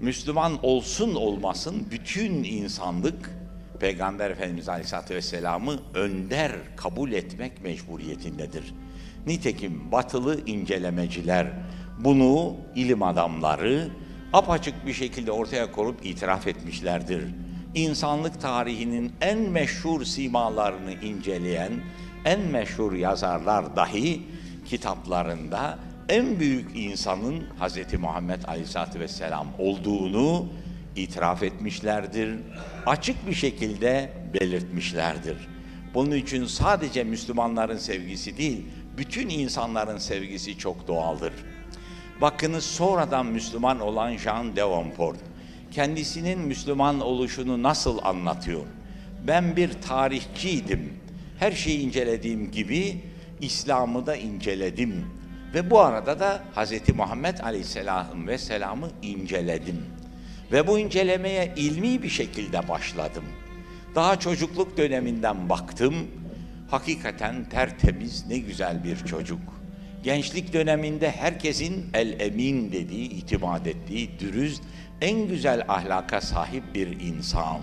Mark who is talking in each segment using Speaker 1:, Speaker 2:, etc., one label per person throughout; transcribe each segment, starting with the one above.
Speaker 1: Müslüman olsun olmasın bütün insanlık Peygamber Efendimiz Aleyhisselatü Vesselam'ı önder kabul etmek mecburiyetindedir. Nitekim batılı incelemeciler bunu ilim adamları apaçık bir şekilde ortaya koyup itiraf etmişlerdir. İnsanlık tarihinin en meşhur simalarını inceleyen en meşhur yazarlar dahi kitaplarında en büyük insanın Hz. Muhammed Aleyhisselatü Vesselam olduğunu itiraf etmişlerdir. Açık bir şekilde belirtmişlerdir. Bunun için sadece Müslümanların sevgisi değil, bütün insanların sevgisi çok doğaldır. Bakınız sonradan Müslüman olan Jean Davenport kendisinin Müslüman oluşunu nasıl anlatıyor? Ben bir tarihçiydim. Her şeyi incelediğim gibi İslam'ı da inceledim. Ve bu arada da Hz. Muhammed Aleyhisselam ve Selam'ı inceledim. Ve bu incelemeye ilmi bir şekilde başladım. Daha çocukluk döneminden baktım. Hakikaten tertemiz, ne güzel bir çocuk. Gençlik döneminde herkesin el emin dediği, itimat ettiği, dürüst, en güzel ahlaka sahip bir insan.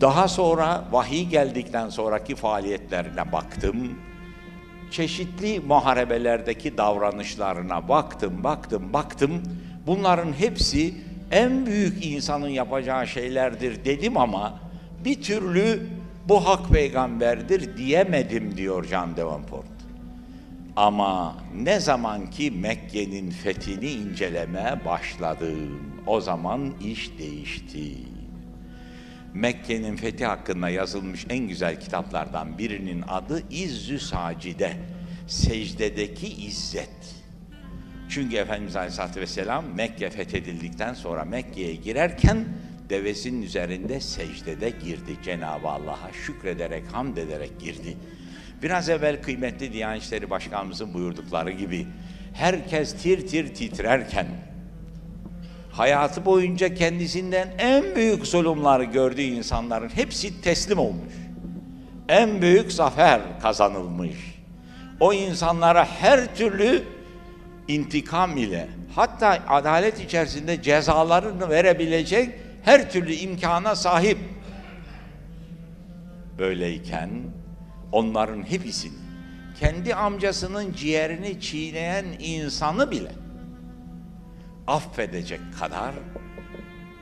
Speaker 1: Daha sonra vahiy geldikten sonraki faaliyetlerine baktım. Çeşitli muharebelerdeki davranışlarına baktım, baktım, baktım. Bunların hepsi en büyük insanın yapacağı şeylerdir dedim ama bir türlü bu hak peygamberdir diyemedim diyor Can Davenport. Ama ne zaman ki Mekke'nin fethini incelemeye başladım, o zaman iş değişti. Mekke'nin fethi hakkında yazılmış en güzel kitaplardan birinin adı İzzü Sacide, secdedeki izzet. Çünkü Efendimiz Aleyhisselatü Vesselam Mekke fethedildikten sonra Mekke'ye girerken devesinin üzerinde secdede girdi. Cenab-ı Allah'a şükrederek, hamd ederek girdi. Biraz evvel kıymetli Diyanet İşleri Başkanımızın buyurdukları gibi herkes tir tir titrerken hayatı boyunca kendisinden en büyük zulümleri gördüğü insanların hepsi teslim olmuş. En büyük zafer kazanılmış. O insanlara her türlü intikam ile hatta adalet içerisinde cezalarını verebilecek her türlü imkana sahip. Böyleyken onların hepsini kendi amcasının ciğerini çiğneyen insanı bile affedecek kadar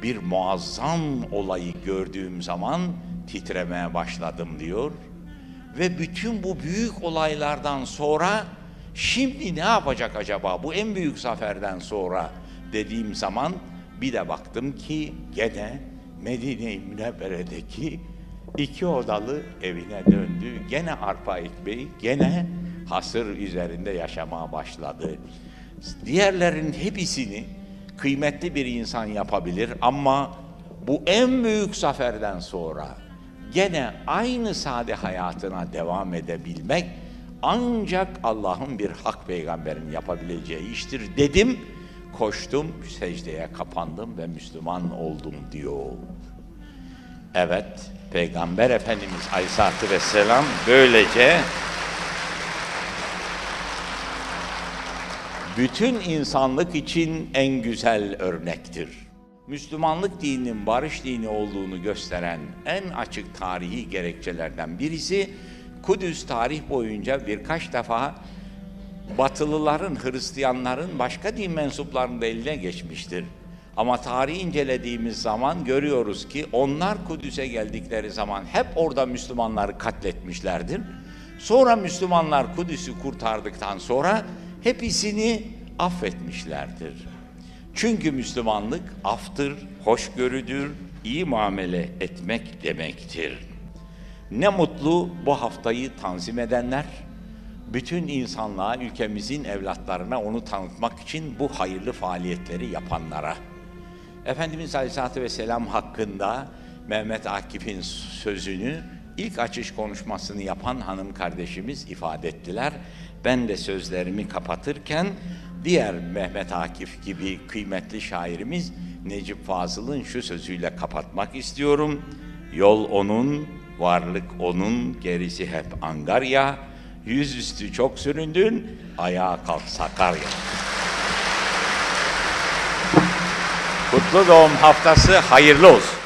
Speaker 1: bir muazzam olayı gördüğüm zaman titremeye başladım diyor. Ve bütün bu büyük olaylardan sonra şimdi ne yapacak acaba bu en büyük zaferden sonra dediğim zaman bir de baktım ki gene Medine-i Münevvere'deki iki odalı evine döndü. Gene arpa ekmeği, gene hasır üzerinde yaşamaya başladı. Diğerlerin hepsini kıymetli bir insan yapabilir ama bu en büyük zaferden sonra gene aynı sade hayatına devam edebilmek ancak Allah'ın bir hak peygamberin yapabileceği iştir dedim. Koştum, secdeye kapandım ve Müslüman oldum diyor. Evet, Peygamber Efendimiz Aleyhisselatü Vesselam böylece bütün insanlık için en güzel örnektir. Müslümanlık dininin barış dini olduğunu gösteren en açık tarihi gerekçelerden birisi Kudüs tarih boyunca birkaç defa Batılıların, Hristiyanların başka din mensuplarının eline geçmiştir. Ama tarihi incelediğimiz zaman görüyoruz ki onlar Kudüs'e geldikleri zaman hep orada Müslümanları katletmişlerdir. Sonra Müslümanlar Kudüs'ü kurtardıktan sonra hepsini affetmişlerdir. Çünkü Müslümanlık aftır, hoşgörüdür, iyi muamele etmek demektir. Ne mutlu bu haftayı tanzim edenler, bütün insanlığa, ülkemizin evlatlarına onu tanıtmak için bu hayırlı faaliyetleri yapanlara. Efendimiz Aleyhisselatü Vesselam hakkında Mehmet Akif'in sözünü ilk açış konuşmasını yapan hanım kardeşimiz ifade ettiler. Ben de sözlerimi kapatırken diğer Mehmet Akif gibi kıymetli şairimiz Necip Fazıl'ın şu sözüyle kapatmak istiyorum. Yol onun, varlık onun, gerisi hep angarya. Yüzüstü çok süründün, ayağa kalk Sakarya. Kutlu doğum haftası hayırlı olsun.